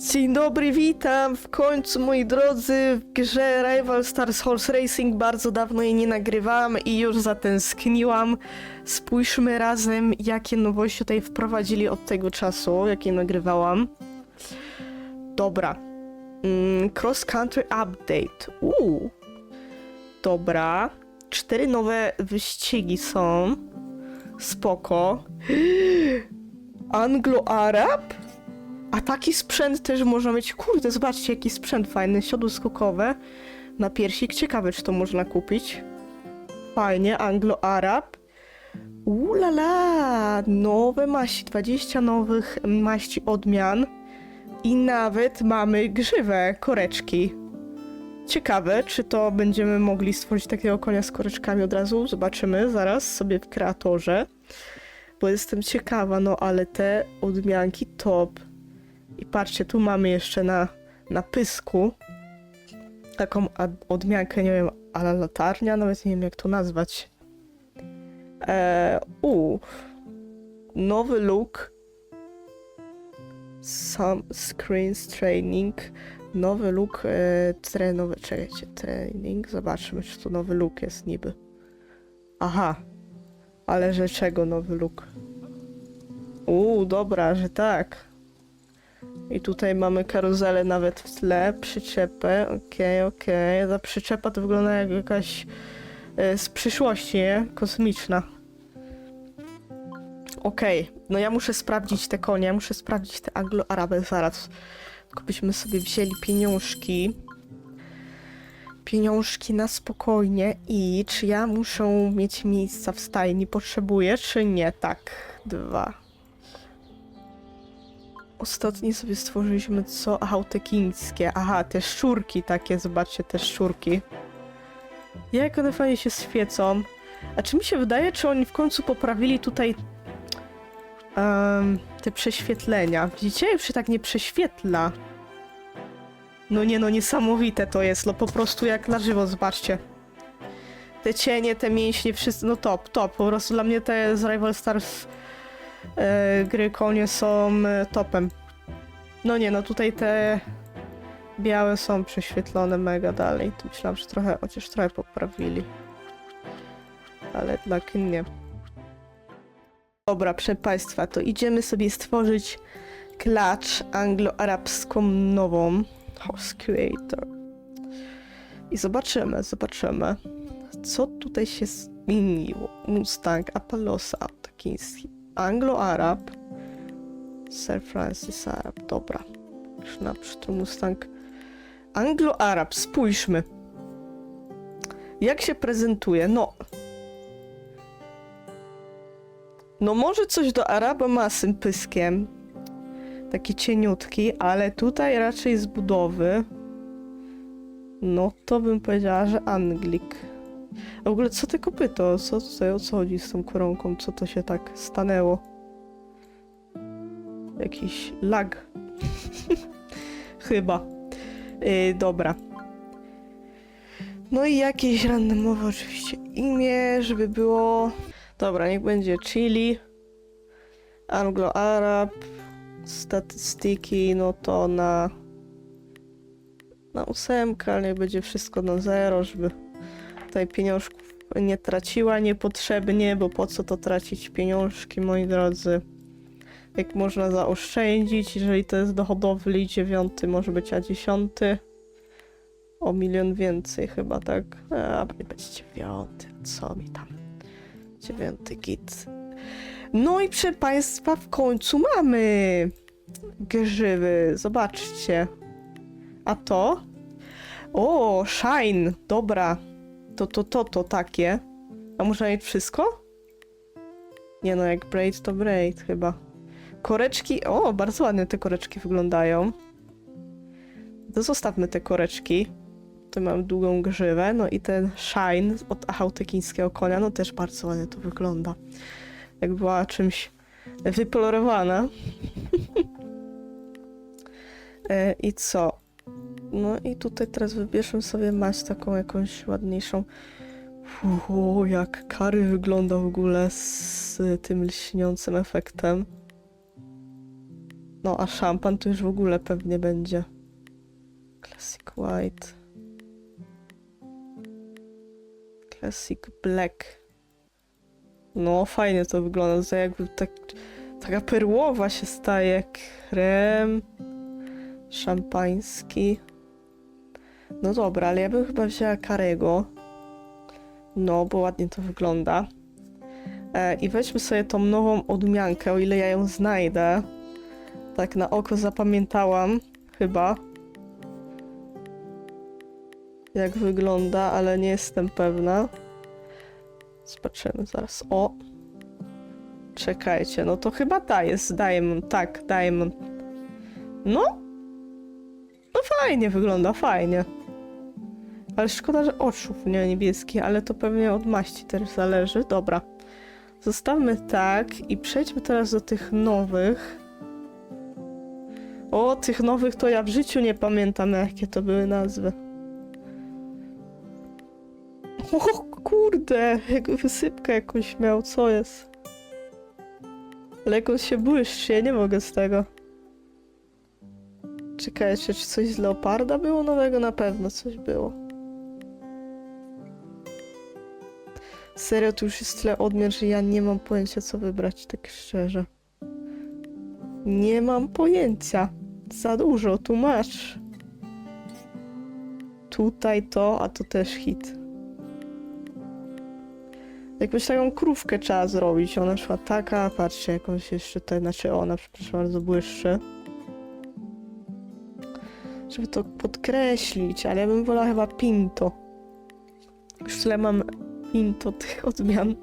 Dzień dobry, witam w końcu moi drodzy w grze Rival Stars Horse Racing. Bardzo dawno jej nie nagrywałam i już zatęskniłam. Spójrzmy razem, jakie nowości tutaj wprowadzili od tego czasu, jakie nagrywałam. Dobra. Mm, cross Country Update. Uuu. Dobra. Cztery nowe wyścigi są. Spoko. Anglo-Arab? A taki sprzęt też można mieć. Kurde, zobaczcie, jaki sprzęt fajny. Siodło skokowe na piersik. Ciekawe, czy to można kupić. Fajnie, Anglo-Arab. Ulala, nowe maści, 20 nowych maści odmian. I nawet mamy grzywę, koreczki. Ciekawe, czy to będziemy mogli stworzyć takiego konia z koreczkami od razu. Zobaczymy zaraz sobie w kreatorze. Bo jestem ciekawa, no ale te odmianki top. I patrzcie, tu mamy jeszcze na, na pysku taką odmiankę, nie wiem, ale latarnia, nawet nie wiem jak to nazwać. Eee, u, nowy look. Some screens training. Nowy look e, trenowy, czekajcie, training. Zobaczmy, czy tu nowy look jest niby. Aha, ale że czego nowy look? Uuu, dobra, że tak. I tutaj mamy karuzelę nawet w tle, przyczepę, okej, okej. Ta przyczepa to wygląda jak jakaś e, z przyszłości, nie? Kosmiczna. Okej, no ja muszę sprawdzić te konie, muszę sprawdzić te anglo-araby zaraz. Tylko byśmy sobie wzięli pieniążki. Pieniążki na spokojnie i czy ja muszę mieć miejsca w stajni? Potrzebuję, czy nie? Tak, dwa. Ostatnio sobie stworzyliśmy co? Aha, te chińskie. Aha, te szczurki takie, zobaczcie, te szczurki. Jak one fajnie się świecą. A czy mi się wydaje, czy oni w końcu poprawili tutaj em, te prześwietlenia? Widzicie? Już się tak nie prześwietla. No nie, no niesamowite to jest, no po prostu jak na żywo, zobaczcie. Te cienie, te mięśnie, wszyscy, no top, top. Po prostu dla mnie te z Rival Stars e, gry konie są e, topem. No nie, no tutaj te białe są prześwietlone mega dalej. Tu myślałam, że trochę, chociaż trochę poprawili. Ale jednak nie. Dobra, proszę Państwa, to idziemy sobie stworzyć klacz anglo-arabską nową. Horse Creator. I zobaczymy, zobaczymy, co tutaj się zmieniło. Mustang, Appalosa, Autokiński, Anglo-Arab, Sir Francis Arab, dobra. Już naprzód Mustang. Anglo-Arab, spójrzmy. Jak się prezentuje? No. No może coś do Araba ma z tym pyskiem. Taki cieniutki, ale tutaj raczej z budowy. No to bym powiedziała, że Anglik. A w ogóle co te kopyto? Co tutaj, o co chodzi z tą koronką? Co to się tak stanęło? Jakiś lag. Chyba. Yy, dobra. No i jakieś randomowe oczywiście imię, żeby było... Dobra, niech będzie Chili. Anglo-Arab. Statystyki, no to na... Na ósemkę, ale niech będzie wszystko na zero, żeby tutaj pieniążków nie traciła niepotrzebnie, bo po co to tracić pieniążki, moi drodzy? Jak można zaoszczędzić, jeżeli to jest do hodowli dziewiąty, może być a dziesiąty. O milion więcej chyba, tak? A, nie będzie dziewiąty, co mi tam? Dziewiąty git. No i proszę Państwa, w końcu mamy grzywy, zobaczcie. A to? O, shine, dobra. To, to, to, to takie. A można mieć wszystko? Nie no, jak braid to braid chyba. Koreczki, o, bardzo ładnie te koreczki wyglądają. To zostawmy te koreczki. Tu mam długą grzywę, no i ten shine od achautekińskiego konia, no też bardzo ładnie to wygląda. Jak była czymś wypolerowana. e, I co? No i tutaj teraz wybierzmy sobie maść taką jakąś ładniejszą. Fu, jak kary wygląda w ogóle z tym lśniącym efektem. No, a szampan to już w ogóle pewnie będzie. Classic White. Classic Black. No, fajnie to wygląda. To jakby tak, taka perłowa się staje. Krem. Szampański. No dobra, ale ja bym chyba wzięła Karego. No, bo ładnie to wygląda. E, I weźmy sobie tą nową odmiankę, o ile ja ją znajdę. Tak na oko zapamiętałam, chyba. Jak wygląda, ale nie jestem pewna. Zobaczymy zaraz. O! Czekajcie, no to chyba ta jest Diamond. Tak, Diamond. No! No fajnie wygląda, fajnie. Ale szkoda, że oczów nie niebieski, ale to pewnie od maści też zależy. Dobra. Zostawmy tak i przejdźmy teraz do tych nowych. O, tych nowych to ja w życiu nie pamiętam, jakie to były nazwy. O kurde, jak wysypkę jakąś miał, co jest? Ale się błyszczy, ja nie mogę z tego. Czekajcie, czy coś z Leoparda było nowego? Na pewno coś było. Serio, tu już jest tyle odmian, że ja nie mam pojęcia, co wybrać, tak szczerze. Nie mam pojęcia. Za dużo, tu masz. Tutaj to, a to też hit. Jakbyś taką krówkę trzeba zrobić. Ona szła taka, patrzcie, jakąś jeszcze tutaj, znaczy ona, przepraszam bardzo, błyszczy. Żeby to podkreślić, ale ja bym wolała chyba pinto. Już tyle mam pinto tych odmian.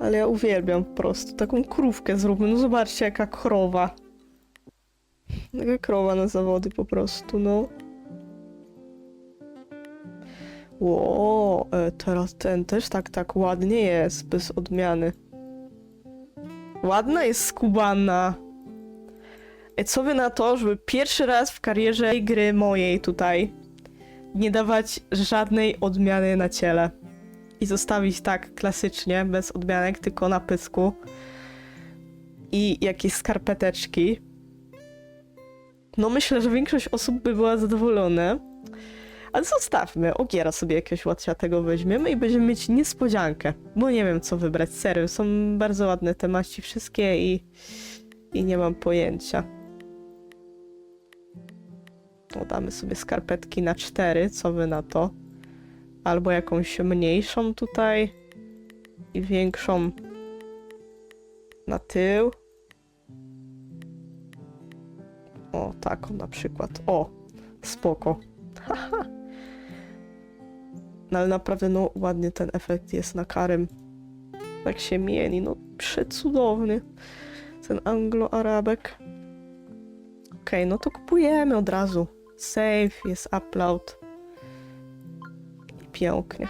Ale ja uwielbiam po prostu. Taką krówkę zróbmy. No zobaczcie, jaka krowa. Taka krowa na zawody po prostu, no. Ło, e, teraz ten też tak, tak ładnie jest, bez odmiany. Ładna jest skubana. E, co wy na to, żeby pierwszy raz w karierze gry mojej tutaj nie dawać żadnej odmiany na ciele i zostawić tak klasycznie, bez odmianek, tylko na pysku i jakieś skarpeteczki. No myślę, że większość osób by była zadowolona. Ale zostawmy, ogiera sobie jakiegoś łatwiatego weźmiemy i będziemy mieć niespodziankę. Bo nie wiem, co wybrać, serio. Są bardzo ładne te maści wszystkie i, i nie mam pojęcia. No, damy sobie skarpetki na cztery, co wy na to? Albo jakąś mniejszą tutaj i większą na tył. O, taką na przykład. O, spoko. No ale naprawdę, no ładnie ten efekt jest na karym. Tak się mieni, no przecudowny. Ten anglo-arabek. Okej, no to kupujemy od razu. Save, jest upload. Pięknie.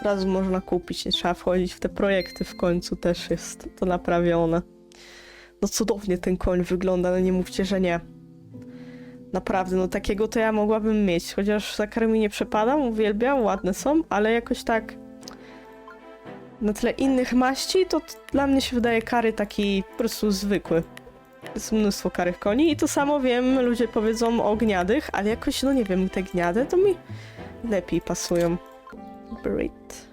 Od razu można kupić, nie trzeba wchodzić w te projekty w końcu, też jest to naprawione. No cudownie ten koń wygląda, no nie mówcie, że nie. Naprawdę, no takiego to ja mogłabym mieć, chociaż za karmi nie przepadam, uwielbiam, ładne są, ale jakoś tak na tle innych maści, to dla mnie się wydaje kary taki po prostu zwykły. Jest mnóstwo karych koni i to samo wiem, ludzie powiedzą o gniadych, ale jakoś, no nie wiem, te gniady to mi lepiej pasują. Brit.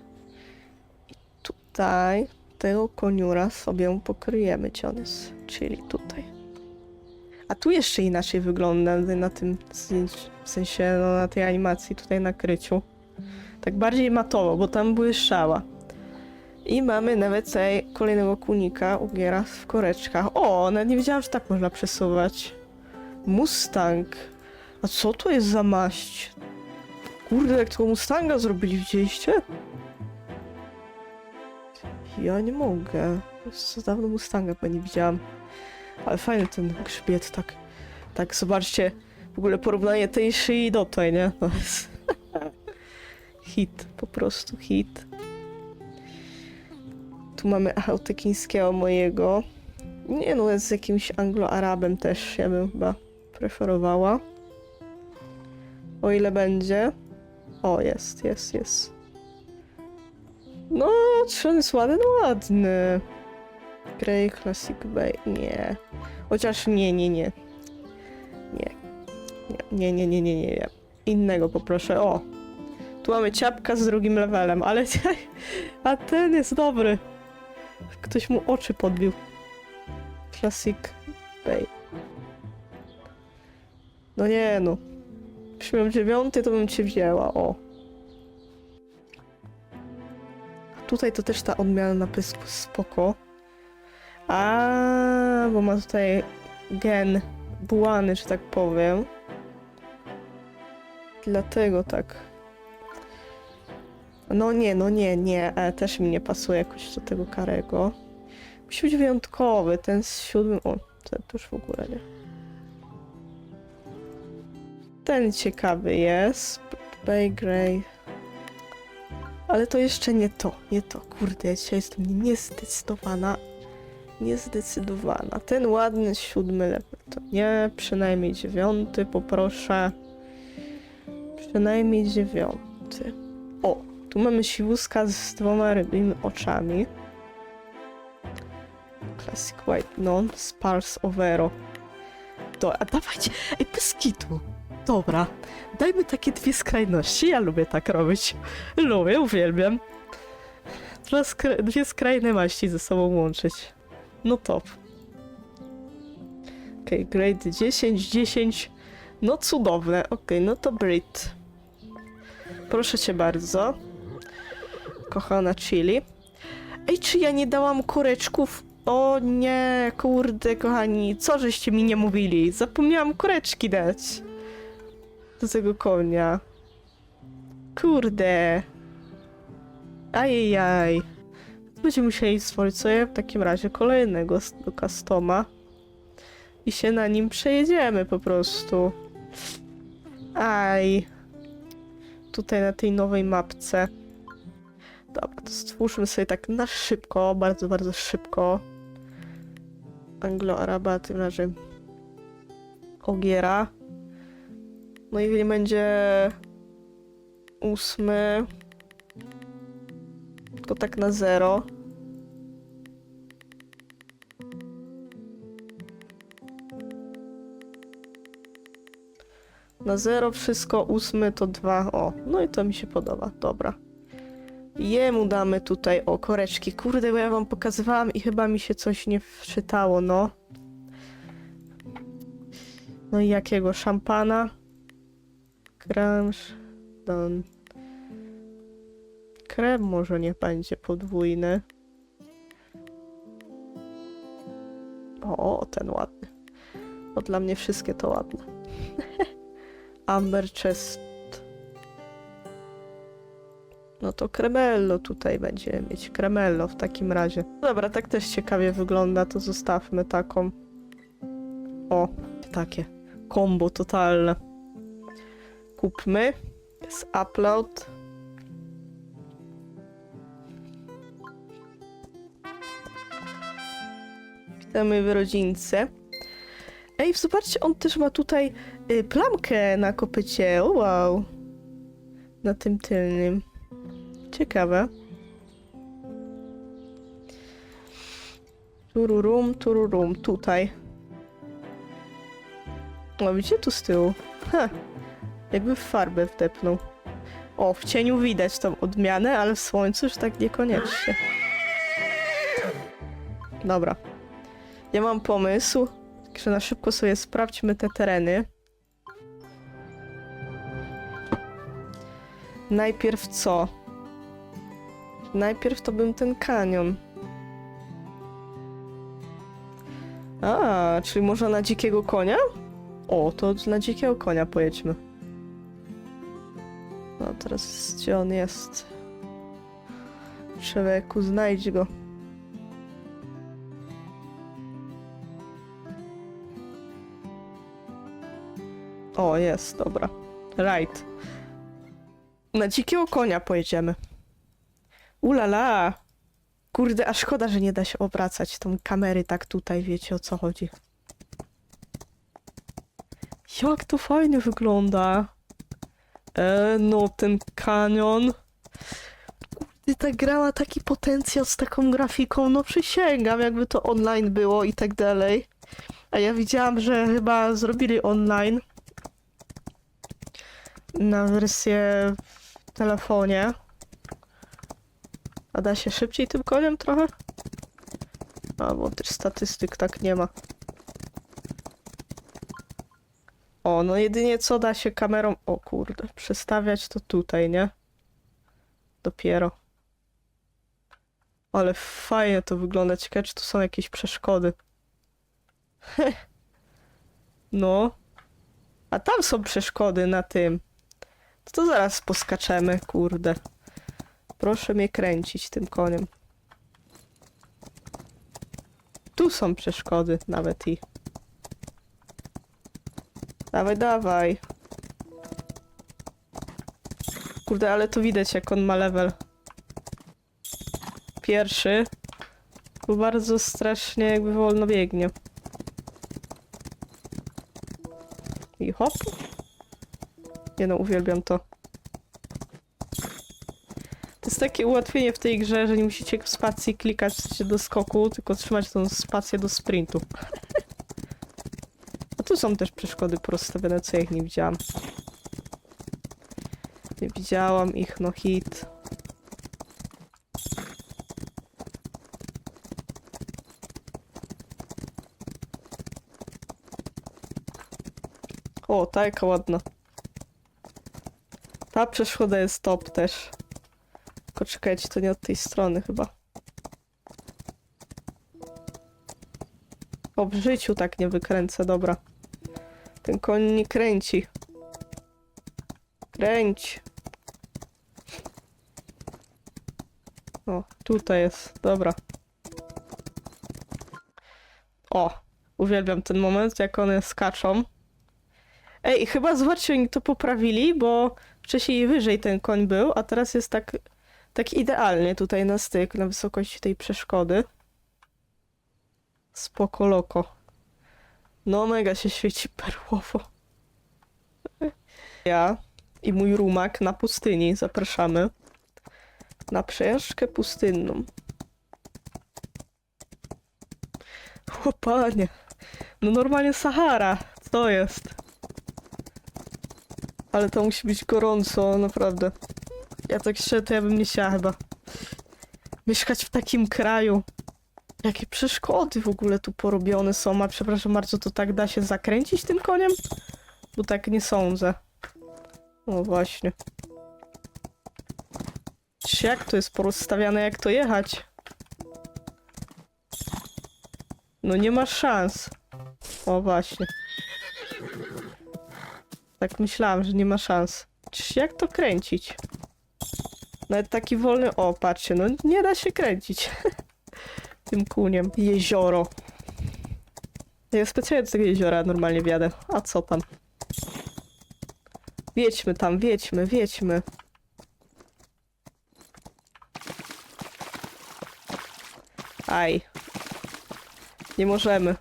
I tutaj tego koniura sobie pokryjemy, jest, czyli tutaj. A tu jeszcze inaczej wygląda na tym w sensie no, na tej animacji tutaj na kryciu. Tak bardziej matowo, bo tam błyszczała. I mamy nawet tutaj kolejnego kunika, ugiera w koreczkach. O, nawet nie wiedziałam, że tak można przesuwać. Mustang. A co to jest za maść? Kurde, jak tego Mustanga zrobili, widzieliście? Ja nie mogę. Za dawno Mustanga nie widziałam. Ale fajny ten grzbiet, tak. Tak, zobaczcie. W ogóle porównanie tej szyi do tej, nie? To jest... hit, po prostu hit. Tu mamy autekińskiego mojego. Nie no, jest z jakimś anglo-arabem też, ja bym chyba preferowała. O ile będzie. O, jest, jest, jest. No, czy on jest ładny? No ładny. Grey Classic Bay. Nie. Chociaż nie, nie, nie. Nie. Nie, nie, nie, nie, nie, nie. Innego poproszę. O! Tu mamy ciapka z drugim levelem, ale a ten jest dobry. Ktoś mu oczy podbił. Classic Bay. No nie no. Jeśli miał dziewiąty, to bym cię wzięła, o. Tutaj to też ta odmiana na pysku spoko. A, bo ma tutaj gen bułany, że tak powiem. Dlatego tak. No nie, no nie, nie, e, też mi nie pasuje jakoś do tego karego. Musi być wyjątkowy, ten z siódmym, o, ten już w ogóle nie. Ten ciekawy jest, Bay Grey. Ale to jeszcze nie to, nie to. Kurde, ja dzisiaj jestem niezdecydowana. Niezdecydowana. Ten ładny siódmy level to nie, przynajmniej dziewiąty poproszę. Przynajmniej dziewiąty. O, tu mamy siwuska z dwoma rybimi oczami. Classic White Non, Sparse Overo. To, a dawajcie, ej, bez kitu. Dobra, dajmy takie dwie skrajności, ja lubię tak robić. Lubię, uwielbiam. Dwa skra- dwie skrajne maści ze sobą łączyć. No top. Okej, okay, grade 10, 10. No cudowne, okej, no to Brit. Proszę cię bardzo. Kochana chili. Ej, czy ja nie dałam kureczków? O nie, kurde, kochani, co żeście mi nie mówili? Zapomniałam kureczki dać. Do tego konia. Kurde. Ajajaj. Będziemy musieli stworzyć sobie w takim razie kolejnego customa. I się na nim przejedziemy po prostu. Aj. Tutaj na tej nowej mapce. Dobra, to stwórzmy sobie tak na szybko, bardzo, bardzo szybko. Anglo-Araba, tym razie Ogiera. No i nie będzie ósmy. To tak na zero. Na zero wszystko, ósmy to dwa. O, no i to mi się podoba, dobra. Jemu damy tutaj, o, koreczki. Kurde, bo ja wam pokazywałam i chyba mi się coś nie wczytało, no. No i jakiego? Szampana? Crunch, don. Krem może nie będzie podwójny. O, ten ładny. Bo dla mnie wszystkie to ładne. Amber Chest. No to kremello tutaj będziemy mieć. Kremello w takim razie. Dobra, tak też ciekawie wygląda, to zostawmy taką. O, takie. Kombo totalne. Kupmy. Jest upload. Witamy w rodzince. Ej, zobaczcie, on też ma tutaj y, plamkę na kopycie. Wow. Na tym tylnym. Ciekawe. Tururum, tururum, tutaj. O, widzicie tu z tyłu? Ha, jakby w farbę wdepnął. O, w cieniu widać tą odmianę, ale w słońcu już tak niekoniecznie. Dobra. Ja mam pomysł, że na szybko sobie sprawdźmy te tereny. Najpierw co? Najpierw to bym ten kanion. A, czyli może na dzikiego konia? O, to na dzikiego konia pojedźmy. Teraz gdzie on jest? Człowieku, znajdź go. O, jest, dobra. Right. Na dzikiego konia pojedziemy. Ulala! Kurde, a szkoda, że nie da się obracać tą kamery tak tutaj, wiecie o co chodzi. Jak to fajnie wygląda. E, no ten kanion. Kurde, ta gra ma taki potencjał z taką grafiką, no przysięgam, jakby to online było i tak dalej. A ja widziałam, że chyba zrobili online na wersję w telefonie. A da się szybciej tym koniem trochę? A, bo też statystyk tak nie ma. O, no jedynie co da się kamerą... O kurde, przestawiać to tutaj, nie? Dopiero. Ale fajnie to wygląda. Ciekawe, czy tu są jakieś przeszkody. no. A tam są przeszkody na tym. To, to zaraz poskaczemy, kurde. Proszę mnie kręcić tym koniem. Tu są przeszkody nawet i. Dawaj, dawaj. Kurde, ale to widać jak on ma level. Pierwszy. Bo bardzo strasznie jakby wolno biegnie. I hop. Nie no, uwielbiam to. To jest takie ułatwienie w tej grze, że nie musicie w spacji klikać do skoku, tylko trzymać tą spację do sprintu. Są też przeszkody porozstawione, co ja ich nie widziałam. Nie widziałam ich, no hit. O, ta jaka ładna. Ta przeszkoda jest top też. Tylko czekajcie, to nie od tej strony chyba. O, w życiu tak nie wykręcę, dobra. Ten koń nie kręci. Kręć. O, tutaj jest, dobra. O, uwielbiam ten moment, jak one skaczą. Ej, chyba zobaczcie, oni to poprawili, bo wcześniej wyżej ten koń był, a teraz jest tak, tak idealnie tutaj na styk, na wysokości tej przeszkody. Spoko loko. No mega się świeci perłowo. Ja i mój rumak na pustyni zapraszamy na przejażdżkę pustynną. Chłopanie, no normalnie Sahara, co jest? Ale to musi być gorąco, naprawdę. Ja tak szczerze, to ja bym nie chciała chyba mieszkać w takim kraju. Jakie przeszkody w ogóle tu porobione są, a przepraszam bardzo, to tak da się zakręcić tym koniem? Bo tak nie sądzę. O właśnie. Jak to jest porozstawiane, jak to jechać? No nie ma szans. O właśnie. Tak myślałam, że nie ma szans. Jak to kręcić? Nawet taki wolny... O, patrzcie, no nie da się kręcić. Tym kuniem. Jezioro. Ja specjalnie do tego jeziora normalnie wjadę. A co tam? Wiedźmy tam, wiedźmy, wiedźmy. Aj. Nie możemy.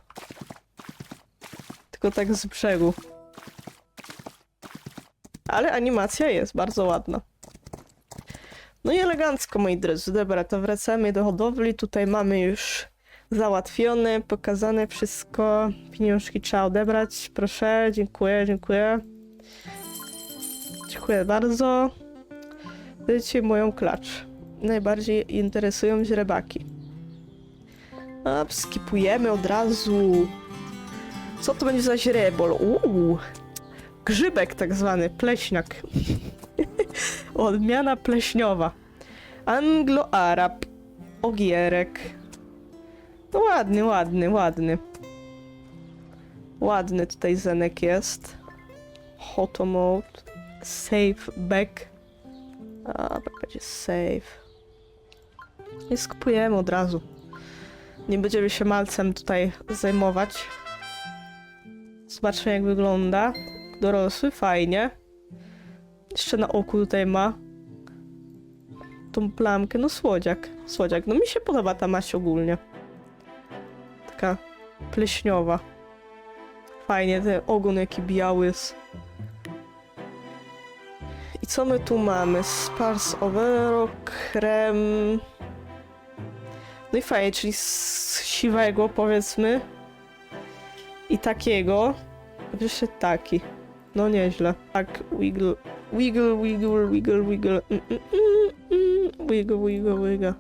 Tylko tak z brzegu. Ale animacja jest bardzo ładna. No i elegancko, moi drodzy. Dobra, to wracamy do hodowli. Tutaj mamy już załatwione, pokazane wszystko. Pieniążki trzeba odebrać. Proszę, dziękuję, dziękuję. Dziękuję bardzo. Dajcie moją klacz. Najbardziej interesują mnie rybaki. A, skipujemy od razu. Co to będzie za źrebol? Uuu. Grzybek tak zwany, pleśniak. Odmiana pleśniowa. Anglo-Arab. Ogierek. No ładny, ładny, ładny. Ładny tutaj zenek jest. Hoto mode. Save back. A, będzie save. Nie skupujemy od razu. Nie będziemy się malcem tutaj zajmować. Zobaczmy jak wygląda. Dorosły, fajnie. Jeszcze na oku tutaj ma tą plamkę. No słodziak, słodziak. No mi się podoba ta maść ogólnie. Taka pleśniowa. Fajnie, ten ogon jaki biały jest. I co my tu mamy? Spars overo, krem... No i fajnie, czyli z siwego powiedzmy. I takiego. Wyszedł taki. No nieźle. Tak, wiggle, wiggle, wiggle, wiggle, wiggle. Mm, mm, mm. Wiggle, wiggle, wiggle.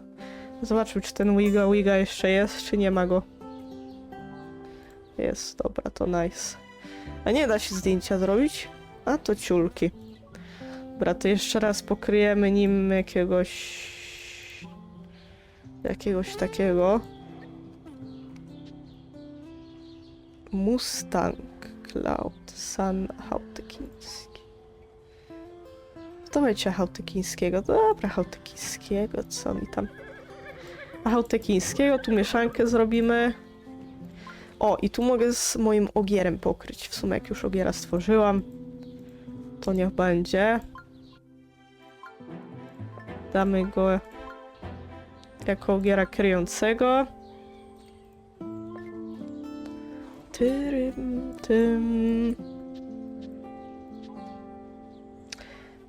Zobaczmy, czy ten wiggle, wiggle jeszcze jest, czy nie ma go. Jest, dobra, to nice. A nie da się zdjęcia zrobić? A to ciulki. Dobra, to jeszcze raz pokryjemy nim jakiegoś... Jakiegoś takiego. Mustang Cloud Sun Hałtykiński. Dawajcie Hałtykińskiego. Dobra, Hałtykińskiego, co mi tam... A Hałtykińskiego, tu mieszankę zrobimy. O, i tu mogę z moim ogierem pokryć. W sumie jak już ogiera stworzyłam, to niech będzie. Damy go jako ogiera kryjącego. Tyrym, tym.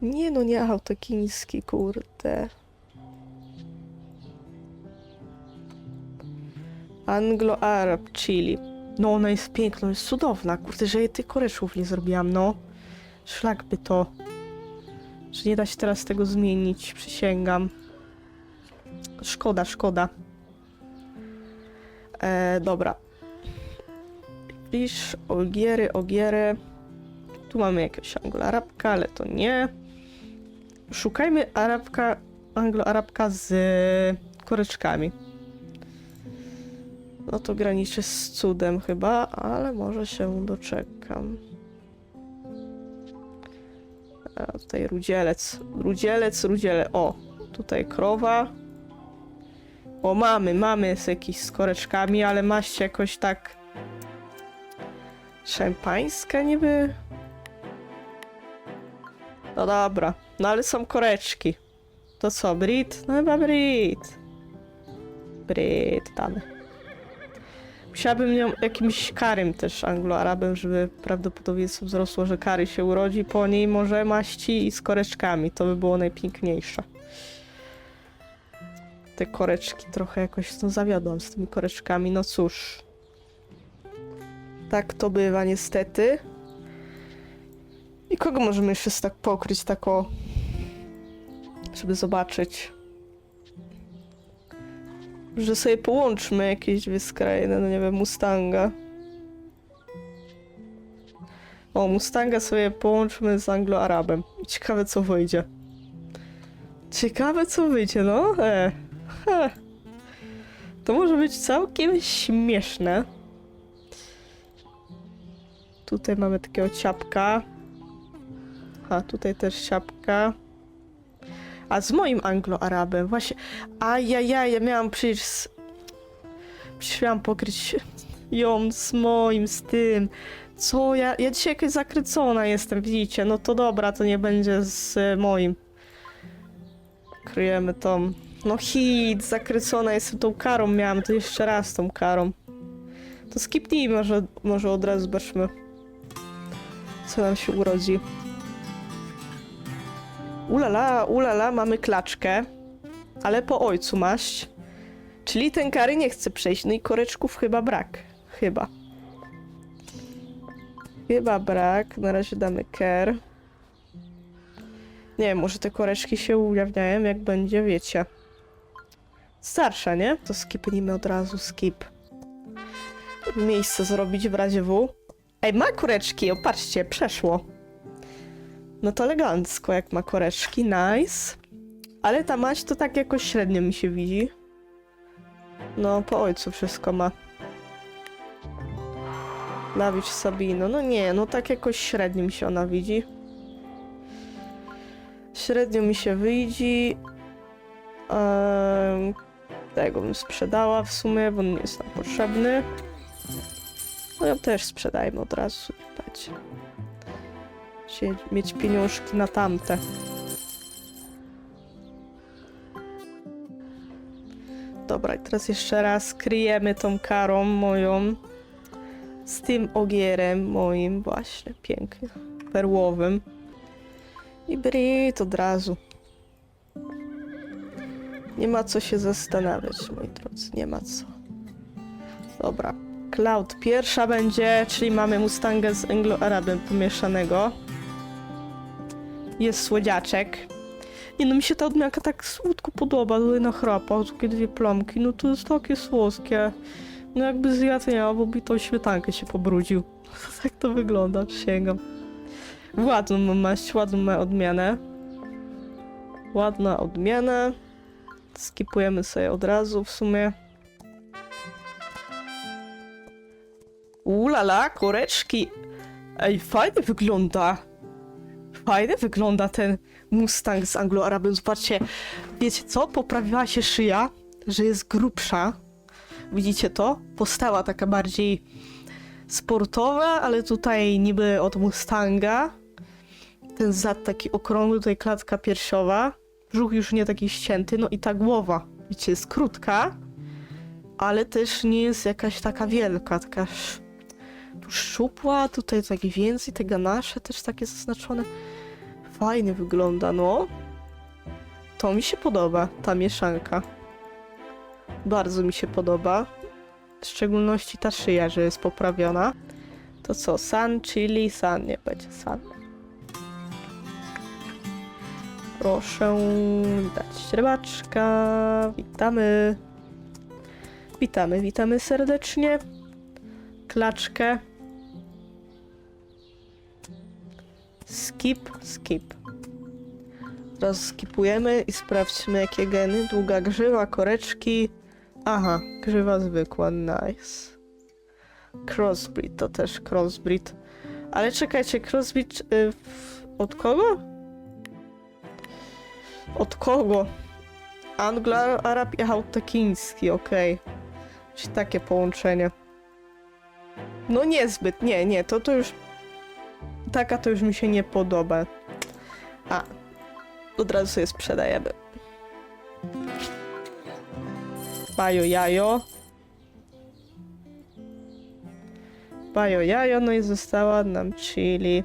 Nie no, nie autokiński, kurde. Anglo-Arab Chili. No ona jest piękna, jest cudowna. Kurde, że jej tych koreszów nie zrobiłam, no. Szlak by to. Że nie da się teraz tego zmienić, przysięgam. Szkoda, szkoda. E, dobra. Fisz, ogiery, ogiery. Tu mamy jakiegoś anglo-arabka, ale to nie. Szukajmy arabka, anglo-arabka z koreczkami. No to graniczy z cudem chyba, ale może się doczekam. A tutaj rudzielec. Rudzielec, rudziele. O, tutaj krowa. O, mamy, mamy z jakiś z koreczkami, ale maść jakoś tak... Szampańska niby? No dobra, no ale są koreczki. To co, Brit? No chyba Brit. Brit, damy. Musiałabym ją jakimś karym też anglo-arabem, żeby prawdopodobieństwo wzrosło, że kary się urodzi po niej może maści i z koreczkami. To by było najpiękniejsze. Te koreczki trochę jakoś no zawiodłam z tymi koreczkami, no cóż. Tak to bywa niestety. I kogo możemy jeszcze tak pokryć tako, żeby zobaczyć? Że sobie połączmy jakieś dwie skrajne, no nie wiem, Mustanga. O, Mustanga sobie połączmy z Anglo-Arabem. Ciekawe co wyjdzie. Ciekawe co wyjdzie, no. E. To może być całkiem śmieszne. Tutaj mamy takiego ciapka. A tutaj też ciapka. A z moim Anglo-Arabem, właśnie. Ajajaj, ja miałam przecież. Z... Przecież miałam pokryć ją z moim, z tym. Co ja. Ja dzisiaj jakaś zakrycona jestem, widzicie? No to dobra, to nie będzie z moim. Kryjemy tą. No hit, zakrycona jestem tą karą, miałam to jeszcze raz tą karą. To skipnijmy, może, może od razu zobaczmy. Co nam się urodzi. Ulala, ulala, mamy klaczkę. Ale po ojcu maść. Czyli ten kary nie chce przejść. No i koreczków chyba brak. Chyba. Chyba brak. Na razie damy ker. Nie wiem, może te koreczki się ujawniają, jak będzie, wiecie. Starsza, nie? To skipnijmy od razu, skip. Miejsce zrobić w razie W. Ej, ma koreczki, o patrzcie, przeszło. No to elegancko, jak ma koreczki, nice. Ale ta mać to tak jakoś średnio mi się widzi. No, po ojcu wszystko ma. Dawid Sabino, no nie, no tak jakoś średnio mi się ona widzi. Średnio mi się wyjdzie. Ehm, tego bym sprzedała w sumie, bo on nie jest nam potrzebny. No ją też sprzedajmy od razu. Dajcie. Mieć pieniążki na tamte. Dobra, i teraz jeszcze raz kryjemy tą karą moją z tym ogierem moim właśnie, pięknie, perłowym. I brit od razu. Nie ma co się zastanawiać, moi drodzy, nie ma co. Dobra. Cloud pierwsza będzie, czyli mamy Mustanga z Anglo-Arabem pomieszanego. Jest słodziaczek. Nie no, mi się ta odmianka tak słodko podoba, na chrapa, takie dwie plamki, no to jest takie słodkie. No jakby zjadł, nie, albo by tą śmietankę się pobrudził. tak to wygląda, przysięgam. Ładną ma maść, ładną ma odmianę. Ładna odmiana. Skipujemy sobie od razu w sumie. Ulala, koreczki. Ej, fajnie wygląda. Fajnie wygląda ten Mustang z Anglo-Arabem. Zobaczcie, wiecie co? Poprawiła się szyja, że jest grubsza. Widzicie to? Postała taka bardziej sportowa, ale tutaj niby od Mustanga. Ten zad taki okrągły, tutaj klatka piersiowa. Brzuch już nie taki ścięty, no i ta głowa, wiecie, jest krótka, ale też nie jest jakaś taka wielka, taka szczupła, tutaj takie więcej, te ganasze też takie zaznaczone. Fajnie wygląda, no. To mi się podoba, ta mieszanka. Bardzo mi się podoba. W szczególności ta szyja, że jest poprawiona. To co, san, chili, san, nie będzie san. Proszę dać rybaczka. Witamy. Witamy, witamy serdecznie. Klaczkę. Skip, skip. Teraz skipujemy i sprawdźmy jakie geny. Długa grzywa, koreczki. Aha, grzywa zwykła, nice. Crossbreed, to też crossbreed. Ale czekajcie, crossbreed y, od kogo? Od kogo? Anglo-Arab i Hałtakiński, okej. Czyli takie połączenie. No niezbyt, nie, nie, to to już... Taka to już mi się nie podoba. A, od razu sobie sprzedajemy. Bajo jajo. Bajo jajo, no i została nam chili.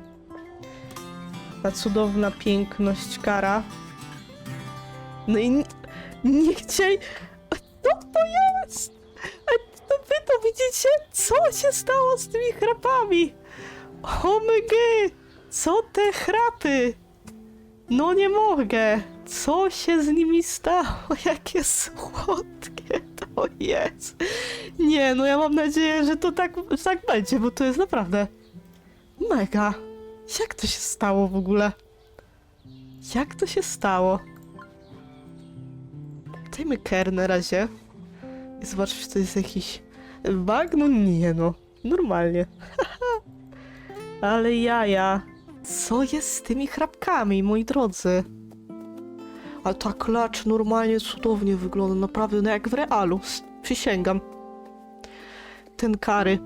Ta cudowna piękność kara. No i ni- nigdzie... A Co to jest? A to wy to widzicie? Co się stało z tymi chrapami? Omg! Co te chrapy? No nie mogę. Co się z nimi stało? Jakie słodkie to jest. Nie, no ja mam nadzieję, że to tak, że tak będzie, bo to jest naprawdę mega. Jak to się stało w ogóle? Jak to się stało? Dajmy ker na razie. I zobacz, czy to jest jakiś bug? No nie no. Normalnie. Ale jaja. Co jest z tymi chrapkami, moi drodzy? Ale ta klacz normalnie cudownie wygląda, naprawdę, no jak w realu, przysięgam. Ten kary.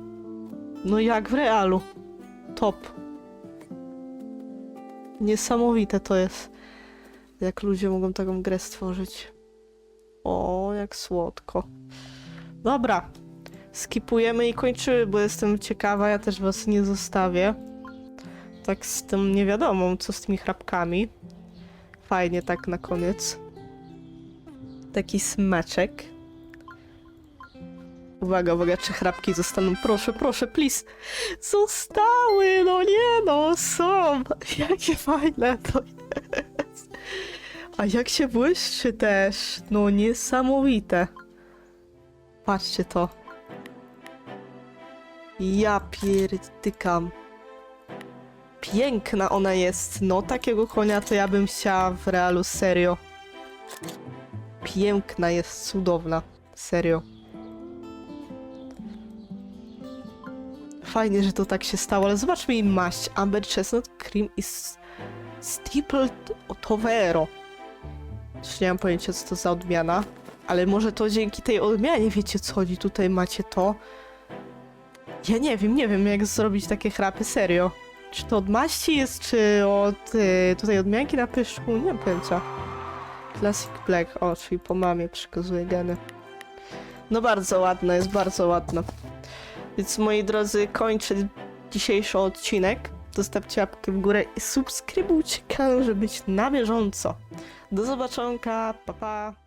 No jak w realu. Top. Niesamowite to jest. Jak ludzie mogą taką grę stworzyć. O, jak słodko. Dobra. Skipujemy i kończymy, bo jestem ciekawa, ja też was nie zostawię. Tak z tym nie wiadomo, co z tymi chrapkami. Fajnie tak na koniec. Taki smeczek. Uwaga, uwaga, czy chrapki zostaną? Proszę, proszę, please. Zostały, no nie no, są. Jakie fajne to jest. A jak się błyszczy też. No niesamowite. Patrzcie to. Ja pierdykam. Piękna ona jest. No, takiego konia to ja bym chciała w realu, serio. Piękna jest, cudowna. Serio. Fajnie, że to tak się stało, ale zobaczmy jej maść. Amber Chestnut Cream i s- Steeple Tovero. Już nie mam pojęcia, co to za odmiana. Ale może to dzięki tej odmianie wiecie, co chodzi. Tutaj macie to. Ja nie wiem, nie wiem, jak zrobić takie chrapy, serio. Czy to od maści jest, czy od y, tutaj odmianki na pyszczku? Nie pojęcia. Classic Black, o, czyli po mamie przekazuje geny. No bardzo ładna, jest bardzo ładna. Więc moi drodzy, kończę dzisiejszy odcinek. zostawcie łapkę w górę i subskrybujcie kanał, żeby być na bieżąco. Do zobaczonka, pa pa!